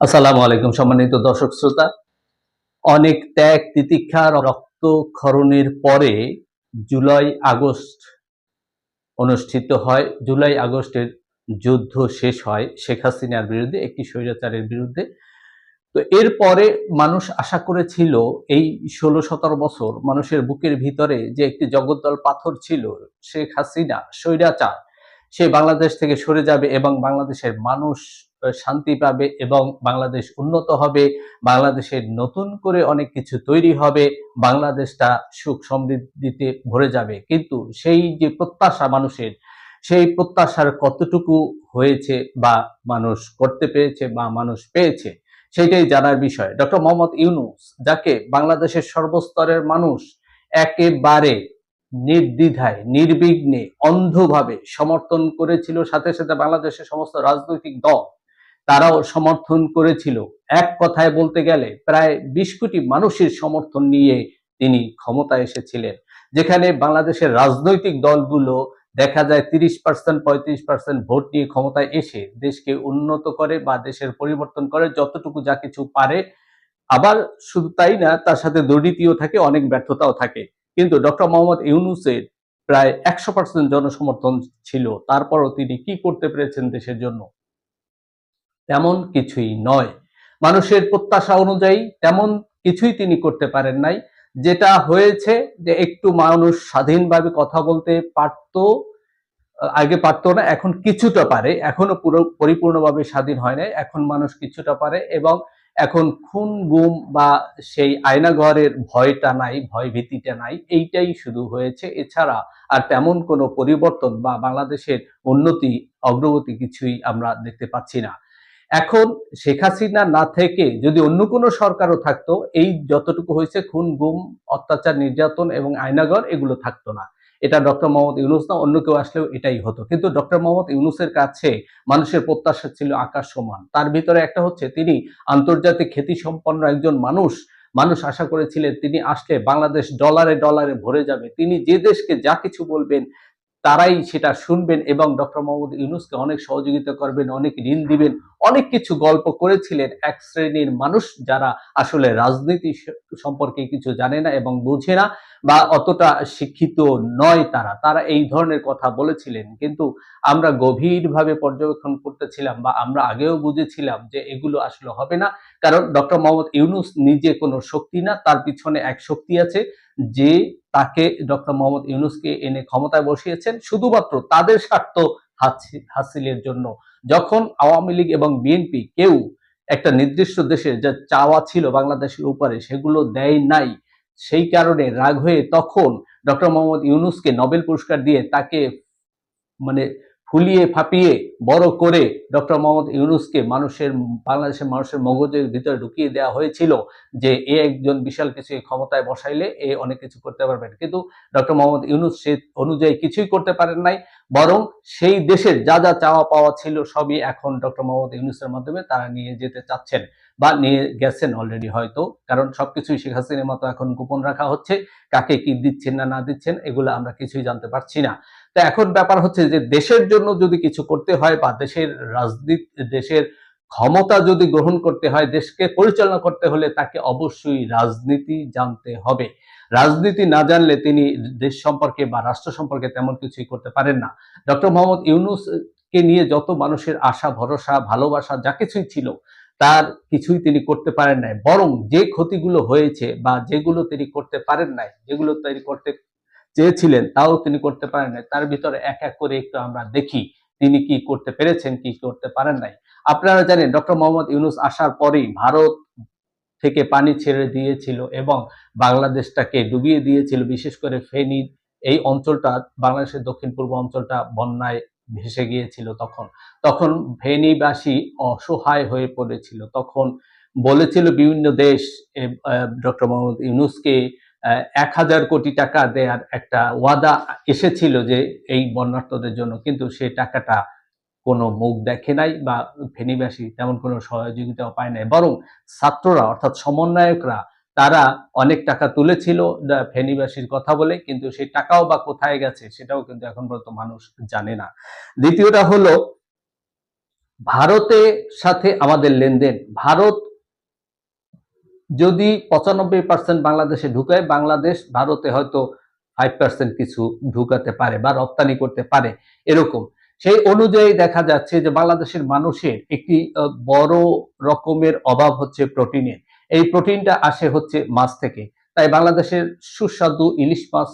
আসসালামু আলাইকুম, সম্মানিত দর্শক শ্রোতা। অনেক ত্যাগ, তিতিক্ষা রক্তক্ষরণের পরে জুলাই আগস্ট অনুষ্ঠিত হয়। জুলাই আগস্টের যুদ্ধ শেষ হয় শেখ হাসিনার বিরুদ্ধে, একটি স্বৈরাচারের বিরুদ্ধে। তো এরপরে মানুষ আশা করেছিল এই ষোলো সতেরো বছর মানুষের বুকের ভিতরে যে একটি জগদ্দল পাথর ছিল, শেখ হাসিনা স্বৈরাচার সে বাংলাদেশ থেকে সরে যাবে এবং বাংলাদেশের মানুষ শান্তি পাবে এবং বাংলাদেশ উন্নত হবে, বাংলাদেশের নতুন করে অনেক কিছু তৈরি হবে, বাংলাদেশটা সুখ সমৃদ্ধিতে ভরে যাবে। কিন্তু সেই যে প্রত্যাশা মানুষের, সেই প্রত্যাশার কতটুকু হয়েছে বা মানুষ করতে পেরেছে বা মানুষ পেয়েছে, সেটাই জানার বিষয়। ডক্টর মোহাম্মদ ইউনুস, যাকে বাংলাদেশের সর্বস্তরের মানুষ একেবারে নির্দ্বিধায়, নির্বিঘ্নে, অন্ধভাবে সমর্থন করেছিল। সাথে সাথে বাংলাদেশের সমস্ত রাজনৈতিক দল তারাও সমর্থন করেছিল। এক কথায় বলতে গেলে প্রায় বিশ কোটি মানুষের সমর্থন নিয়ে তিনি ক্ষমতায় এসেছিলেন। যেখানে বাংলাদেশের রাজনৈতিক দলগুলো দেখা যায় তিরিশ পার্সেন্ট পঁয়ত্রিশ পার্সেন্ট ভোট নিয়ে ক্ষমতায় এসে দেশকে উন্নত করে বা দেশের পরিবর্তন করে যতটুকু যা কিছু পারে। আবার শুধু তাই না, তার সাথে দুর্নীতিও থাকে, অনেক ব্যর্থতাও থাকে। কিন্তু ডক্টর মোহাম্মদ ইউনুসের প্রায় একশো পার্সেন্ট জনসমর্থন ছিল। তারপরও তিনি কি করতে পেরেছেন দেশের জন্য? তেমন কিছুই নয়। মানুষের প্রত্যাশা অনুযায়ী তেমন কিছুই তিনি করতে পারেন নাই। যেটা হয়েছে যে একটু মানুষ স্বাধীনভাবে কথা বলতে পারত, আগে পারতো না, এখন কিছুটা পারে। এখনও পুরো, পরিপূর্ণভাবে স্বাধীন হয় নাই। এখন মানুষ কিছুটা পারে এবং এখন খুন, গুম বা সেই আয়নাঘরের ভয়টা নাই ভয় ভীতিটা নাই, এইটাই শুধু হয়েছে। এছাড়া আর তেমন কোনো পরিবর্তন বা বাংলাদেশের উন্নতি, অগ্রগতি কিছুই আমরা দেখতে পাচ্ছি না। এখন শেখ হাসিনা না থেকে যদি অন্য কোনো সরকারও থাকতো, এই যতটুকু হয়েছে, খুন, গুম, অত্যাচার, নির্যাতন এবং আয়নাগর এগুলো থাকতো না। এটা ডক্টর মোহাম্মদ ইউনুস না, অন্য কেউ আসলেও এটাই হতো। কিন্তু ডক্টর মোহাম্মদ ইউনুসের কাছে মানুষের প্রত্যাশা ছিল আকাশ সমান। তার ভিতরে একটা হচ্ছে, তিনি আন্তর্জাতিক খ্যাতি সম্পন্ন একজন মানুষ মানুষ আশা করেছিলেন তিনি আসলে বাংলাদেশ ডলারে ডলারে ভরে যাবে। তিনি যে দেশকে যা কিছু বলবেন তারাই সেটা শুনবেন এবং ডক্টর মোহাম্মদ ইউনুসকে অনেক সহযোগিতা করবেন, অনেক ঋণ দিবেন, অনেক কিছু গল্প করেছিলেন এক শ্রেণির মানুষ যারা আসলে রাজনীতি সম্পর্কে কিছু জানে না এবং বুঝে না বা অতটা শিক্ষিত নয় তারা। তারা এই ধরনের কথা বলেছিলেন। কিন্তু আমরা গভীরভাবে পর্যবেক্ষণ করতেছিলাম বা আমরা আগেও বুঝেছিলাম যে এগুলো আসলে হবে না। কারণ ডক্টর মোহাম্মদ ইউনুস নিজে কোনো শক্তি না, তার পিছনে এক শক্তি আছে। যে তাকে ডক্টর মোহাম্মদ ইউনুসকে এনে ক্ষমতায় বসিয়েছেন, শুধুমাত্র তাদের স্বার্থ হাসিলের জন্য। যখন আওয়ামী লীগ এবং বিএনপি কেউ একটা নির্দিষ্ট দেশের যা চাওয়া ছিল বাংলাদেশের উপরে, সেগুলো দেয় নাই, সেই কারণে রাগ হয়ে তখন ডক্টর মোহাম্মদ ইউনুসকে নোবেল পুরস্কার দিয়ে তাকে মানে ফুলিয়ে ফাপিয়ে বড় করে ডক্টর মোহাম্মদ ইউনুসকে মানুষের, বাংলাদেশের মানুষের মগজের ভিতরে ঢুকিয়ে দেওয়া হয়েছিল যে এ একজন বিশাল কিছু ক্ষমতায় বসাইলে এ অনেক কিছু করতে পারবেন। কিন্তু ডক্টর মোহাম্মদ ইউনুস সে অনুযায়ী কিছুই করতে পারেন নাই, বরং সেই দেশের যা যা চাওয়া পাওয়া ছিল সবই এখন ডক্টর মোহাম্মদ ইউনুসের মাধ্যমে তারা নিয়ে যেতে চাচ্ছেন বা নিয়ে গেছেন অলরেডি হয়তো, কারণ সবকিছুই শেখ হাসিনের মতো এখন গোপন রাখা হচ্ছে। কাকে কি দিচ্ছেন না না দিচ্ছেন, এগুলো আমরা কিছুই জানতে পারছি না। তো এখন ব্যাপার হচ্ছে যে দেশের জন্য যদি কিছু করতে হয় বা দেশের রাজনীতি, দেশের ক্ষমতা যদি গ্রহণ করতে হয়, দেশকে পরিচালনা করতে হলে তাকে অবশ্যই রাজনীতি জানতে হবে। রাজনীতি না জানলে তিনি দেশ সম্পর্কে বা রাষ্ট্র সম্পর্কে তেমন কিছুই করতে পারেন না। ডক্টর মোহাম্মদ ইউনুস কে নিয়ে যত মানুষের আশা, ভরসা, ভালোবাসা যা কিছুই ছিল, তার কিছুই তিনি করতে পারেন নাই। বরং যে ক্ষতিগুলো হয়েছে বা যেগুলো তিনি করতে পারেন নাই, যেগুলো তিনি করতে চেয়েছিলেন, তাও তিনি করতে পারেন নাই। তার ভিতরে এক এক করে একটু আমরা দেখি তিনি কি করতে পেরেছেন, কি করতে পারেন নাই। আপনারা জানেন, ডক্টর মোহাম্মদ ইউনুস আসার পরেই ভারত থেকে পানি ছেড়ে দিয়েছিল এবং বাংলাদেশটাকে ডুবিয়ে দিয়েছিল, বিশেষ করে ফেনী। এই অঞ্চলটা, বাংলাদেশের দক্ষিণ পূর্ব অঞ্চলটা বন্যায় ভেসে গিয়েছিল তখন। তখন ফেনীবাসী অসহায় হয়ে পড়েছিল। তখন বলেছিল বিভিন্ন দেশ ডক্টর মোহাম্মদ ইউনুসকে এক হাজার কোটি টাকা দেওয়ার একটা ওয়াদা এসেছিল যে এই বন্যার্থদের জন্য, কিন্তু সে টাকাটা কোনো মুখ দেখে নাই বা ফেনীবাসী তেমন কোনো সহযোগিতাও পায় নাই। বরং ছাত্ররা অর্থাৎ সমন্বয়করা, তারা অনেক টাকা তুলেছিল ফেনীবাসীর কথা বলে, কিন্তু সেই টাকাও বা কোথায় গেছে সেটাও কিন্তু এখন পর্যন্ত মানুষ জানে না। দ্বিতীয়টা হলো, ভারতের সাথে আমাদের লেনদেন, ভারত যদি পঁচানব্বই পার্সেন্ট বাংলাদেশে ঢুকায়, বাংলাদেশ ভারতে হয়তো ফাইভ পার্সেন্ট কিছু ঢুকাতে পারে বা রপ্তানি করতে পারে, এরকম। সেই অনুযায়ী দেখা যাচ্ছে যে বাংলাদেশের মানুষের একটি বড় রকমের অভাব হচ্ছে প্রোটিনের। এই প্রোটিনটা আসে হচ্ছে মাছ থেকে। তাই বাংলাদেশের সুস্বাদু ইলিশ মাছ,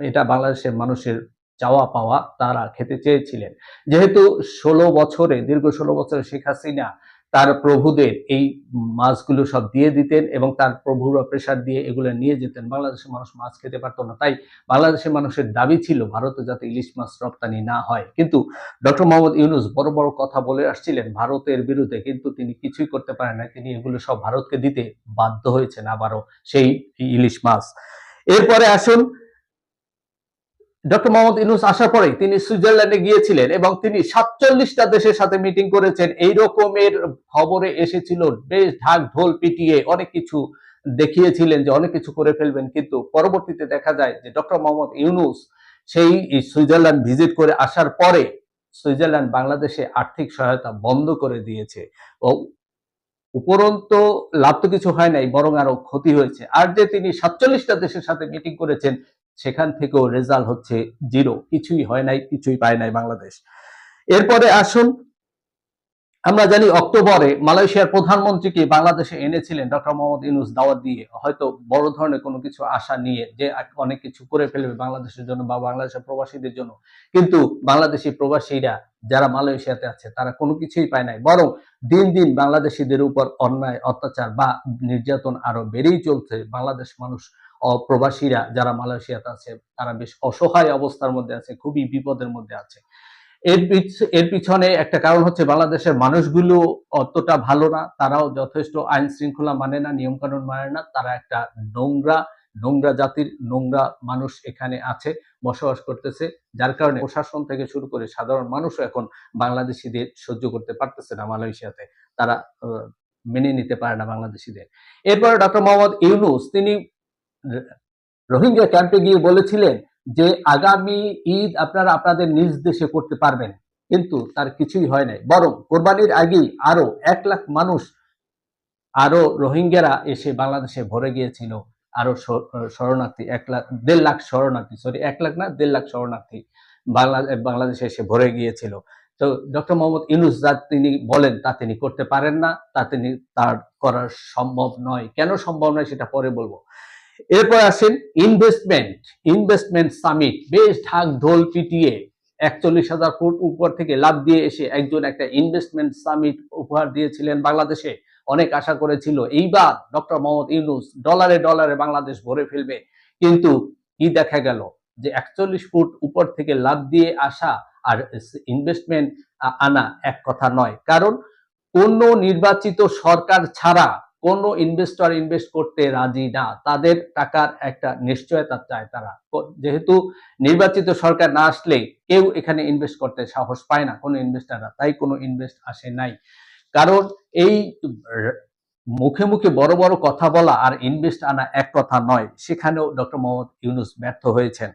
এটা বাংলাদেশের মানুষের চাওয়া পাওয়া, তারা খেতে চেয়েছিলেন। যেহেতু ষোলো বছরে, দীর্ঘ ষোলো বছরে শেখ হাসিনা তার প্রভুদের এই মাছগুলো সব দিয়ে দিতেন এবং তার প্রভুরা প্রেশার দিয়ে এগুলো নিয়ে যেতেন। বাংলাদেশের মানুষ মাছ খেতে পারতো না। তাই বাংলাদেশের মানুষের দাবি ছিল ভারতে যাতে ইলিশ মাছ রপ্তানি না হয়। কিন্তু ডক্টর মোহাম্মদ ইউনুস বড় বড় কথা বলে আসছিলেন ভারতের বিরুদ্ধে, কিন্তু তিনি কিছুই করতে পারেন না। তিনি এগুলো সব ভারতকে দিতে বাধ্য হয়েছেন আবারও সেই ইলিশ মাছ। এরপরে আসুন ডক্টর মোহাম্মদ ইউনুস আসার পরে তিনি সুইজারল্যান্ডে গিয়েছিলেন এবং তিনি সাতচল্লিশটা দেশের সাথে মিটিং করেছেন। এই রকমের খবরে এসেছিল, বেশ ঢাক ঢোল পিটিয়ে অনেক কিছু দেখিয়েছিলেন যে অনেক কিছু করে ফেলবেন। কিন্তু পরবর্তীতে দেখা যায় যে ডক্টর মোহাম্মদ ইউনুস সেই সুইজারল্যান্ড ভিজিট করে আসার পরে সুইজারল্যান্ড বাংলাদেশে আর্থিক সহায়তা বন্ধ করে দিয়েছে। ও উপরন্ত লাভ তো কিছু হয় নাই, বরং আরও ক্ষতি হয়েছে। আর যে তিনি সাতচল্লিশটা দেশের সাথে মিটিং করেছেন সেখান থেকেও রেজাল্ট হচ্ছে জিরো। কিছুই হয় নাই, কিছুই পায় নাই বাংলাদেশ। এরপরে আসুন, আমরা জানি অক্টোবরে মালয়েশিয়ার প্রধানমন্ত্রীকে বাংলাদেশে এনেছিলেন ডক্টর মোহাম্মদ ইউনুস দাওয়াত দিয়ে। হয়তো বড় ধরনের কোনো কিছু আশা নিয়ে যে অনেক কিছু করে ফেলবে বাংলাদেশের জন্য বা বাংলাদেশের প্রবাসীদের জন্য। কিন্তু বাংলাদেশি প্রবাসীরা যারা মালয়েশিয়াতে আছে, তারা কোনো কিছুই পায় নাই। বরং দিন দিন বাংলাদেশিদের উপর অন্যায়, অত্যাচার বা নির্যাতন আরও বেড়েই চলছে। বাংলাদেশ মানুষ প্রবাসীরা যারা মালয়েশিয়াতে আছে, তারা বেশ অসহায় অবস্থার মধ্যে আছে, খুবই বিপদের মধ্যে আছে। এর এর পিছনে একটা কারণ হচ্ছে বাংলাদেশের মানুষগুলো অতটা ভালো না, তারাও যথেষ্ট আইন শৃঙ্খলা মানে না নিয়ম কানুন মানে না, তারা একটা নোংরা নোংরা জাতির নোংরা মানুষ এখানে আছে, বসবাস করতেছে, যার কারণে প্রশাসন থেকে শুরু করে সাধারণ মানুষও এখন বাংলাদেশিদের সহ্য করতে পারতেছে না মালয়েশিয়াতে। তারা মেনে নিতে পারে না বাংলাদেশিদের। এরপরে ডক্টর মোহাম্মদ ইউনুস, তিনি রোহিঙ্গা ক্যাম্পে গিয়ে বলেছিলেন যে আগামী ঈদ আপনারা আপনাদের নিজ দেশে করতে পারবেন, কিন্তু তার কিছুই হয় নাই। বরং কোরবানির আগেই আরও এক লাখ মানুষ, আরও রোহিঙ্গারা এসে বাংলাদেশে ভরে গিয়েছিল। আরও শরণার্থী, এক লাখ, দেড় লাখ শরণার্থী সরি এক লাখ না, দেড় লাখ শরণার্থী বাংলাদেশে এসে ভরে গিয়েছিল। তো ডক্টর মোহাম্মদ ইউনুস যা তিনি বলেন, তা তিনি করতে পারেন না, তা তিনি তার করা সম্ভব নয়। কেন সম্ভব নয় সেটা পরে বলব। এরপর আসেন ইনভেস্টমেন্ট ইনভেস্টমেন্ট সামিট বেশ ঢাক ঢোল পিটিয়ে একচল্লিশ হাজার ফুট উপর থেকে লাভ দিয়ে এসে একজন একটা ইনভেস্টমেন্ট সামিট উপহার দিয়েছিলেন বাংলাদেশে। অনেক আশা করেছিল, এইবার ডক্টর মোহাম্মদ ইউনুস ডলারে ডলারে বাংলাদেশ ভরে ফেলবে। কিন্তু কি দেখা গেল? যে একচল্লিশ ফুট উপর থেকে লাভ দিয়ে আসা আর ইনভেস্টমেন্ট আনা এক কথা নয়। কারণ কোন নির্বাচিত সরকার ছাড়া কোন ইনভেস্টর ইনভেস্ট করতে রাজি না, তাদের টাকার একটা নিশ্চয়তা চায় তারা। যেহেতু নির্বাচিত সরকার না আসলে কেউ এখানে ইনভেস্ট করতে সাহস পায় না, কোনো ইনভেস্টাররা তাই কোনো ইনভেস্ট আসে নাই। কারণ এই মুখে মুখে বড় বড় কথা বলা আর ইনভেস্ট আনা এক কথা নয়, সেখানেও ডক্টর মোহাম্মদ ইউনুস ব্যর্থ হয়েছেন।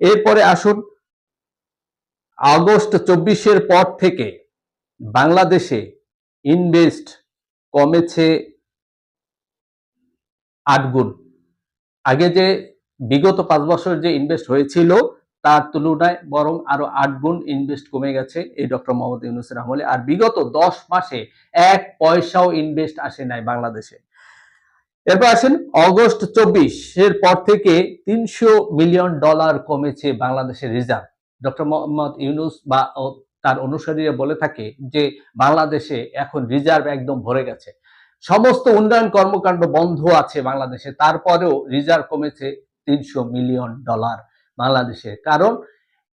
এরপরে আসুন, আগস্ট চব্বিশের পর থেকে বাংলাদেশে ইনভেস্ট কমেছে আট গুণ। আগে যে বিগত পাঁচ বছর যে ইনভেস্ট হয়েছিল, তার তুলনায় বরং আরও আট গুণ ইনভেস্ট কমে গেছে এই ডক্টর মোহাম্মদ ইউনুসের আমলে। আর বিগত দশ মাসে এক পয়সাও ইনভেস্ট আসে নাই বাংলাদেশে। এরপর আসেন অগস্ট চব্বিশ এর পর থেকে তিনশো মিলিয়ন ডলার কমেছে বাংলাদেশের রিজার্ভ। ডক্টর মোহাম্মদ ইউনুস বা তার অনুসারীরা বলে থাকে যে, বাংলাদেশে এখন রিজার্ভ একদম ভরে গেছে। সমস্ত উন্নয়ন কর্মকাণ্ড বন্ধ আছে বাংলাদেশে, তারপরেও রিজার্ভ কমেছে তিনশো মিলিয়ন ডলার বাংলাদেশে। কারণ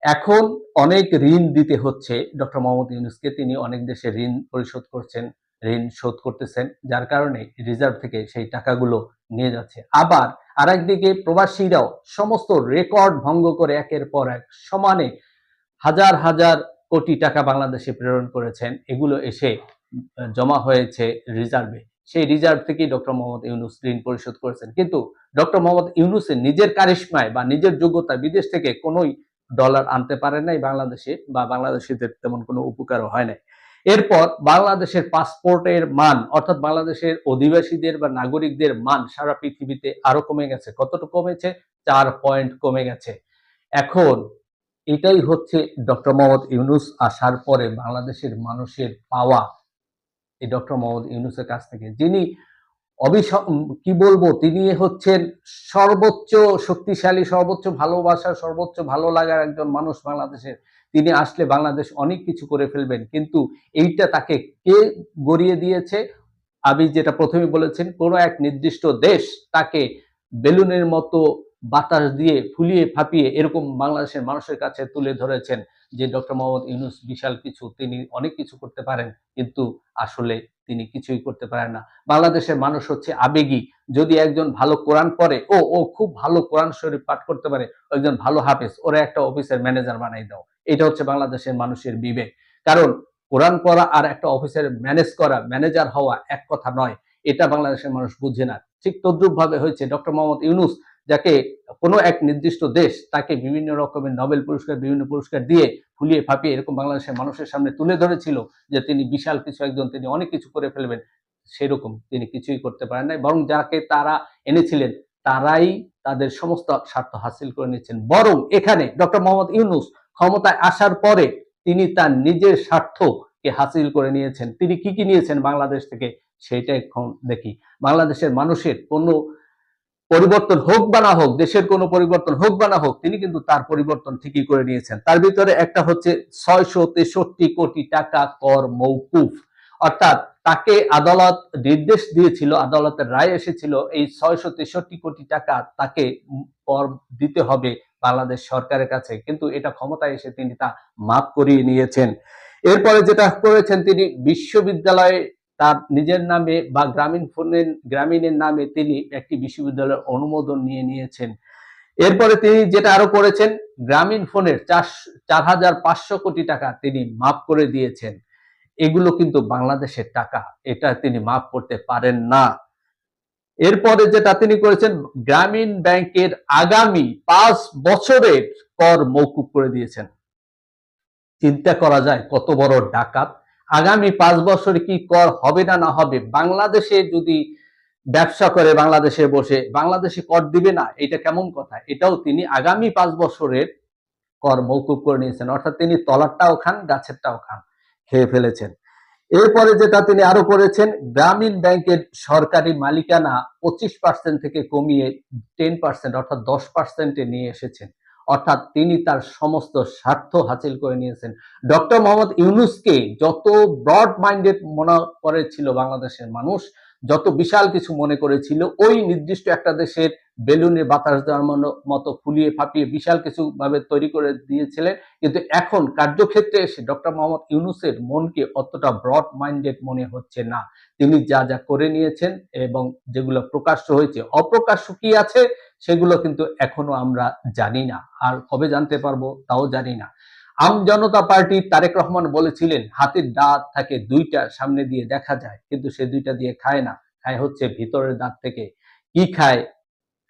এখন অনেক ঋণ দিতে হচ্ছে ডক্টর মোহাম্মদ ইউনুসকে, তিনি অনেক দেশে ঋণ পরিশোধ করছেন, ঋণ শোধ করতেছেন, যার কারণে রিজার্ভ থেকে সেই টাকাগুলো নিয়ে যাচ্ছে। আবার আর একদিকে প্রবাসীরাও সমস্ত রেকর্ড ভঙ্গ করে একের পর এক সমানে হাজার হাজার কোটি টাকা বাংলাদেশে প্রেরণ করেছেন। এগুলো এসে জমা হয়েছে রিজার্ভে। সেই রিজার্ভ থেকেই ডক্টর মোহাম্মদ ইউনুস ঋণ পরিশোধ করেছেন। কিন্তু ডক্টর মোহাম্মদ ইউনুসের নিজের কারিশ্মায় বা নিজের যোগ্যতা বিদেশ থেকে কোনোই ডলার আনতে পারে নাই বাংলাদেশে বা বাংলাদেশিদের তেমন কোনো উপকারও হয় নাই। এরপর বাংলাদেশের পাসপোর্টের মান অর্থাৎ বাংলাদেশের অধিবাসীদের বা নাগরিকদের মান সারা পৃথিবীতে আরও কমে গেছে। কতটুকু কমেছে? চার পয়েন্ট কমে গেছে। এখন এটাই হচ্ছে ডক্টর মোহাম্মদ ইউনুস আসার পরে বাংলাদেশের মানুষের পাওয়া। এই ডক্টর মোহাম্মদ ইউনুসের কাছ থেকে, যিনি অবিস কি বলব, তিনি হচ্ছেন সর্বোচ্চ শক্তিশালী, সর্বোচ্চ ভালোবাসা, সর্বোচ্চ ভালো লাগার একজন মানুষ বাংলাদেশের। তিনি আসলে বাংলাদেশ অনেক কিছু করে ফেলবেন, কিন্তু এইটা তাকে কে গড়িয়ে দিয়েছে? আমি যেটা প্রথমে বলেছেন, কোনো এক নির্দিষ্ট দেশ তাকে বেলুনের মতো বাতাস দিয়ে ফুলিয়ে ফাঁপিয়ে এরকম বাংলাদেশের মানুষের কাছে তুলে ধরেছেন। যে ডক্টর মোহাম্মদ ইউনুস বিশাল কিছু, তিনি অনেক কিছু করতে পারেন, কিন্তু আসলে তিনি কিছুই করতে পারেন না। বাংলাদেশের মানুষ হচ্ছে আবেগী। যদি একজন ভালো কোরআন পড়ে, ও ও খুব ভালো কোরআন শরীফ পাঠ করতে পারে, একজন ভালো হাফেজ, ওরা একটা অফিসের ম্যানেজার বানাই দাও। এটা হচ্ছে বাংলাদেশের মানুষের বিবেক। কারণ কোরআন পড়া আর একটা অফিসের ম্যানেজ করা, ম্যানেজার হওয়া এক কথা নয়। এটা বাংলাদেশের মানুষ বুঝে না। ঠিক তদ্রুপ ভাবে হয়েছে ডক্টর মোহাম্মদ ইউনুস যাকে কোনো এক নির্দিষ্ট দেশ তাকে বিভিন্ন রকমের নোবেল পুরস্কার, বিভিন্ন পুরস্কার দিয়ে ফুলিয়ে ফাঁপিয়ে এরকম বাংলাদেশের মানুষের সামনে তুলে ধরেছিল যে তিনি বিশাল কিছু একজন, তিনি অনেক কিছু করে ফেলবেন, সেরকম তিনি কিছুই করতে পারেন নাই। বরং যাকে তারা এনেছিলেন, তারাই তাদের সমস্ত স্বার্থ হাসিল করে নিচ্ছেন। বরং এখানে ডক্টর মোহাম্মদ ইউনুস ক্ষমতায় আসার পরে তিনি তার নিজের স্বার্থকে হাসিল করে নিয়েছেন। তিনি কি কি নিয়েছেন বাংলাদেশ থেকে, সেটা এখন দেখি। বাংলাদেশের মানুষের কোনো পরিবর্তন হোক বা না হোক, দেশের কোনো পরিবর্তন হোক বা না হোক, তিনি কিন্তু তার পরিবর্তন ঠিকই করে নিয়েছেন। তার ভিতরে একটা হচ্ছে ছয়শো তেষট্টি কোটি টাকা কর মৌকুফ অর্থাৎ তাকে আদালত নির্দেশ দিয়েছিল, আদালতের রায় এসেছিল, এই ছয়শো তেষট্টি কোটি টাকা তাকে কর দিতে হবে বাংলাদেশ সরকারের কাছে। কিন্তু এটা ক্ষমতায় এসে তিনি তা মাফ করিয়ে নিয়েছেন। এরপরে যেটা করেছেন তিনি বিশ্ববিদ্যালয়ে তার নিজের নামে বা গ্রামীণ ফোনের, গ্রামীণের নামে তিনি একটি বিশ্ববিদ্যালয়ের অনুমোদন নিয়ে নিয়েছেন। এরপরে তিনি যেটা আরও করেছেন, গ্রামীণ ফোনের চার চার হাজার পাঁচশো কোটি টাকা তিনি মাফ করে দিয়েছেন। এগুলো কিন্তু বাংলাদেশের টাকা, এটা তিনি মাফ করতে পারেন না। এরপরে যেটা তিনি করেছেন, গ্রামীণ ব্যাংকের আগামী পাঁচ বছরের কর মৌকুব করে দিয়েছেন। চিন্তা করা যায় কত বড় ডাকাত। আগামী পাঁচ বছরে কি কর হবে না না হবে? বাংলাদেশে যদি ব্যবসা করে, বাংলাদেশে বসে, বাংলাদেশে কর দিবে না, এটা কেমন কথা? এটাও তিনি আগামী পাঁচ বছরের কর মৌকুব করে নিয়েছেন। অর্থাৎ তিনি তলারটাও খান, গাছেরটাও খান, খেয়ে ফেলেছেন। এরপরে যেটা তিনি আরও করেছেন, গ্রামীণ ব্যাংকের সরকারি মালিকানা পঁচিশ পার্সেন্ট থেকে কমিয়ে টেন পার্সেন্ট অর্থাৎ দশ পার্সেন্টে নিয়ে এসেছেন। অর্থাৎ তিনি তার সমস্ত স্বার্থ হাসিল করে নিয়েছেন। ডক্টর মোহাম্মদ ইউনুসকে যত ব্রড মাইন্ডেড মনে করেছিল বাংলাদেশের মানুষ, যত বিশাল কিছু মনে করেছিল, ওই নির্দিষ্ট একটা দেশের বেলুনে বাতাস দেওয়ার মতো ফুলিয়ে ফাঁপিয়ে বিশাল কিছু ভাবে তৈরি করে দিয়েছিলেন। কিন্তু এখন কার্যক্ষেত্রে এসে ডক্টর মোহাম্মদ ইউনুসের মনকে অতটা ব্রড মাইন্ডেড মনে হচ্ছে না। তিনি যা যা করে নিয়েছেন এবং যেগুলো প্রকাশ্য হয়েছে, অপ্রকাশ্য কি আছে সেগুলো কিন্তু এখনও আমরা জানি না। আর কবে জানতে পারব তাও জানি না। আম জনতা পার্টি তারেক রহমান বলেছিলেন, হাতের দাঁত থাকে দুইটা সামনে দিয়ে দেখা যায়, কিন্তু সে দুইটা দিয়ে খায় না। খায় হচ্ছে ভিতরের দাঁত থেকে। কি খায়?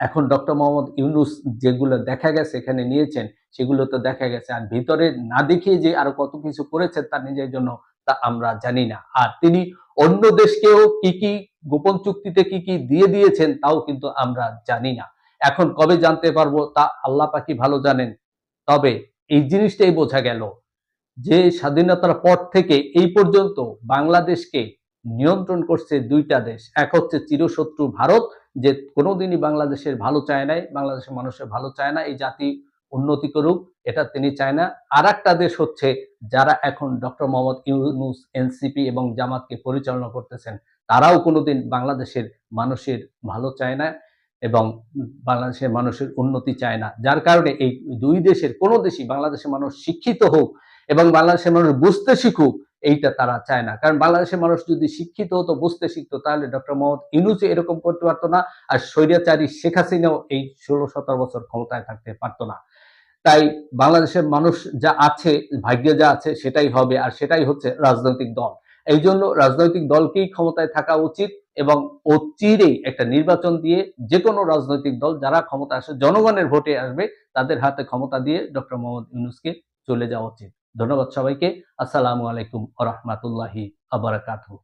এখন ডক্টর মোহাম্মদ ইউনুস যেগুলো দেখা গেছে, এখানে নিয়েছেন, সেগুলো তো দেখা গেছে। আর ভিতরে না দেখিয়ে যে আরও কত কিছু করেছেন তার নিজের জন্য তা আমরা জানি না। আর তিনি অন্য দেশকেও কি কি গোপন চুক্তিতে কি কি দিয়ে দিয়েছেন তাও কিন্তু আমরা জানি না। এখন কবে জানতে পারব তা আল্লাহ পাকি ভালো জানেন। তবে এই জিনিসটাই বোঝা গেল যে স্বাধীনতার পর থেকে এই পর্যন্ত বাংলাদেশকে নিয়ন্ত্রণ করছে দুইটা দেশ। এক হচ্ছে চিরশত্রু ভারত, যে কোনোদিনই বাংলাদেশের ভালো চায় নাই, বাংলাদেশের মানুষের ভালো চায় না, এই জাতি উন্নতি করুক, এটা তিনি চায় না। আর একটা দেশ হচ্ছে যারা এখন ডক্টর মোহাম্মদ ইউনুস, এনসিপি এবং জামাতকে পরিচালনা করতেছেন, তারাও কোনোদিন বাংলাদেশের মানুষের ভালো চায় না। এবং বাংলাদেশের মানুষের উন্নতি চায় না। যার কারণে এই দুই দেশের কোনো দেশই বাংলাদেশের মানুষ শিক্ষিত হোক এবং বাংলাদেশের মানুষ বুঝতে শিখুক, এইটা তারা চায় না। কারণ বাংলাদেশের মানুষ যদি শিক্ষিত হতো, বুঝতে শিখতো, তাহলে ডক্টর মোহাম্মদ ইনুসে এরকম করতে পারতো না আর স্বৈরাচারী শেখ হাসিনাও এই ষোলো সতেরো বছর ক্ষমতায় থাকতে পারতো না। তাই বাংলাদেশের মানুষ যা আছে, ভাগ্যে যা আছে, সেটাই হবে আর সেটাই হচ্ছে রাজনৈতিক দল। এই জন্য রাজনৈতিক দলকেই ক্ষমতায় থাকা উচিত এবং অচিরেই একটা নির্বাচন দিয়ে যে কোনো রাজনৈতিক দল যারা ক্ষমতা আসে, জনগণের ভোটে আসবে, তাদের হাতে ক্ষমতা দিয়ে ডক্টর মোহাম্মদ ইউনুসকে চলে যাওয়া উচিত। ধন্যবাদ সবাইকে। আসসালামু আলাইকুম আ রহমতুল্লাহি আবরাকাতু